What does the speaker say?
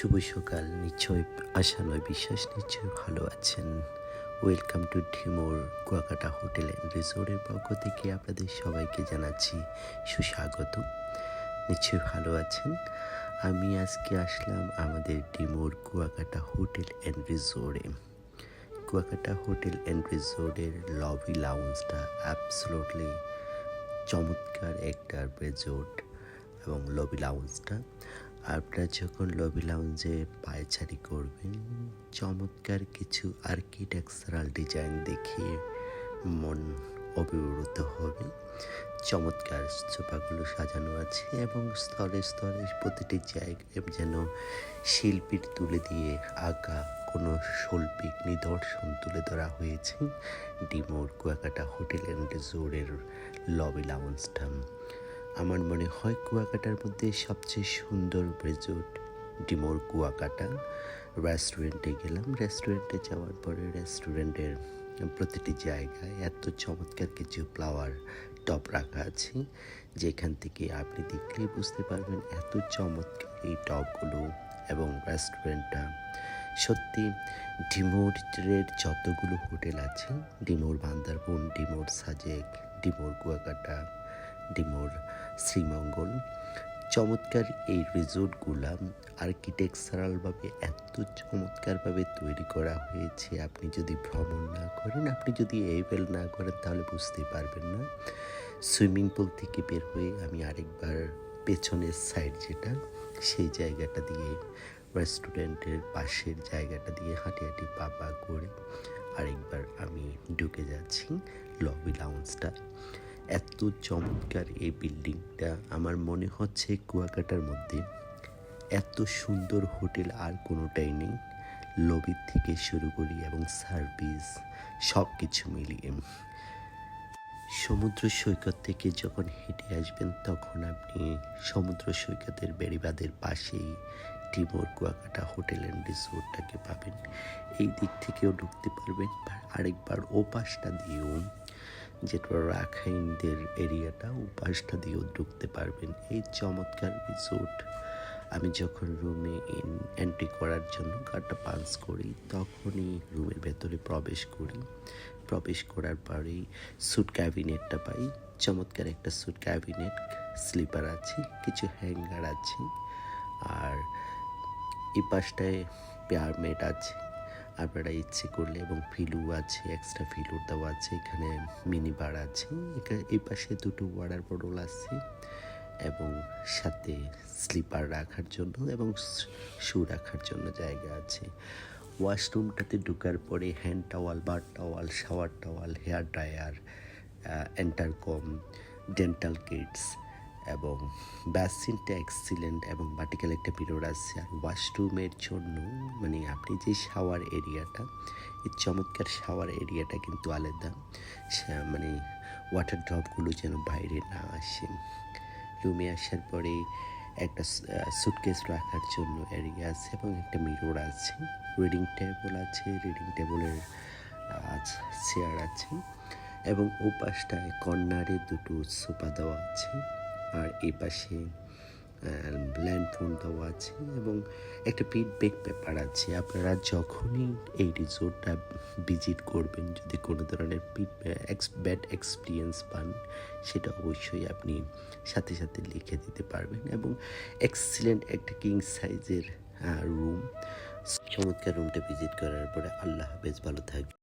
শুভ সকাল। নিশ্চয় আশা নয়, বিশ্বাস নিশ্চয় ভালো আছেন। ওয়েলকাম টু ঢিমোর কুয়াকাটা হোটেল অ্যান্ড রিসোর্টের পক্ষ থেকে আপনাদের সবাইকে জানাচ্ছি সুস্বাগত। নিশ্চয়ই ভালো আছেন। আমি আজকে আসলাম আমাদের ডিমোর কুয়াকাটা হোটেল অ্যান্ড রিসোর্টে কুয়াকাটা হোটেল অ্যান্ড রিসোর্টের লবি লাউন্সটা অ্যাবসোলুটলি চমৎকার একটা রিসোর্ট এবং লবি লাউন্সটা আপনারা যখন লবি লাউঞ্জে পায়চারি করবেন, চমৎকার কিছু আর্কিটেকচারাল ডিজাইন দেখে মন অভিভূত হবে। চমৎকার সোফাগুলো সাজানো আছে এবং স্তরে স্তরে প্রতিটি জায়গায় যেন শিল্পীর তুলে দিয়ে আঁকা কোনো শৈল্পিক নিদর্শন তুলে ধরা হয়েছে। ডিমোর কুয়াকাটা হোটেল অ্যান্ড রিসোর্টের লবি লাউন্সটা আমার মনে হয় কুয়াকাটার মধ্যে সবচেয়ে সুন্দর রিসোর্ট ডিমোর কুয়াকাটা। রেস্টুরেন্টে গেলাম রেস্টুরেন্টে যাওয়ার পরে রেস্টুরেন্টের প্রতিটি জায়গায় এত চমৎকার কিছু ফ্লাওয়ার টপ রাখা আছে। যেখান থেকে আপনি দেখলেই বুঝতে পারবেন এত চমৎকার এই টপগুলো এবং রেস্টুরেন্টটা সত্যি ডিমোরের যতগুলো হোটেল আছে, ডিমোর বান্দারবন, ডিমোর সাজেক, ডিমোর কুয়াকাটা ডিমোর শ্রীমঙ্গল। চমৎকার এই রিসোর্টগুলা আর্কিটেকচারালভাবে এত চমৎকারভাবে তৈরি করা হয়েছে, আপনি যদি ভ্রমণ না করেন, আপনি যদি এভেল না করেন, তাহলে বুঝতে পারবেন না। সুইমিং পুল থেকে বের হয়ে আমি আরেকবার পেছনের সাইড যেটা, সেই জায়গাটা দিয়ে রেস্টুরেন্টের পাশের জায়গাটা দিয়ে হাঁটি হাঁটি পা পা করে আরেকবার আমি ঢুকে যাচ্ছি লবি লাউন্সটা এত চমৎকার এই বিল্ডিংটা আমার মনে হচ্ছে কুয়াকাটার মধ্যে। এত সুন্দর হোটেল আর কোনোটাই নেই। লবির থেকে শুরু করি এবং সার্ভিস সব কিছু মিলিয়ে। সমুদ্র সৈকত থেকে যখন হেঁটে আসবেন তখন আপনি সমুদ্র সৈকতের বেড়িবাদের পাশেই টিমোর কুয়াকাটা হোটেল অ্যান্ড রিসোর্টটাকে পাবেন। এই দিক থেকেও ঢুকতে পারবেন আরেকবার ও পাশটা দিয়েও যেটা রাখাইনদের এরিয়াটা ও পাশটা দিয়েও ঢুকতে পারবেন। এই চমৎকার রিসোর্ট আমি যখন রুমে ইন এন্ট্রি করার জন্য কার্ডটা পাঞ্চ করি, তখনই রুমের ভেতরে প্রবেশ করি। প্রবেশ করার পরেই স্যুট ক্যাবিনেটটা পাই। চমৎকার একটা স্যুট ক্যাবিনেট স্লিপার আছে, কিছু হ্যাঙ্গার আছে, আর এই পাশটায় পেয়ারমেট আছে। আপনারা ইচ্ছে করলে এবং ফিলু আছে এক্সট্রা ফিলু দেওয়া আছে, এখানে মিনি বার আছে, এখানে এই পাশে দুটো ওয়াটার বটল আছে এবং সাথে স্লিপার রাখার জন্য এবং শু রাখার জন্য জায়গা আছে। ওয়াশরুমটাতে ঢোকার পরে hand towel bar towel shower towel hair dryer intercom dental kits এবং ব্যাসিনটা এক্সিলেন্ট এবং ভার্টিক্যাল একটা পিরিয়ড আছে। আর ওয়াশরুমের জন্য মানে আপনি যে শাওয়ার এরিয়াটা এই চমৎকার শাওয়ার এরিয়াটা কিন্তু আলাদা। মানে ওয়াটার ড্রপগুলো যেন বাইরে না আসে। রুমে আসার পরে একটা সুটকেস রাখার জন্য এরিয়া আছে এবং একটা মিরর আছে। রিডিং টেবল আছে রিডিং টেবিলের চেয়ার আছে। এবং ও পাশটায় কর্নারে দুটো সোফা দেওয়া আছে। আর এই পাশে ল্যান্ড ফোন দেওয়া আছে এবং একটা ফিডব্যাক পেপার আছে। আপনারা যখনই এই রিসোর্টটা ভিজিট করবেন, যদি কোনো ধরনের এক্স ব্যাড এক্সপিরিয়েন্স পান, সেটা অবশ্যই আপনি সাথে সাথে লিখে দিতে পারবেন এবং এক্সিলেন্ট একটা কিং সাইজের রুম চমৎকার রুমটা ভিজিট করার পরে আল্লাহ হাফেজ, ভালো থাকবে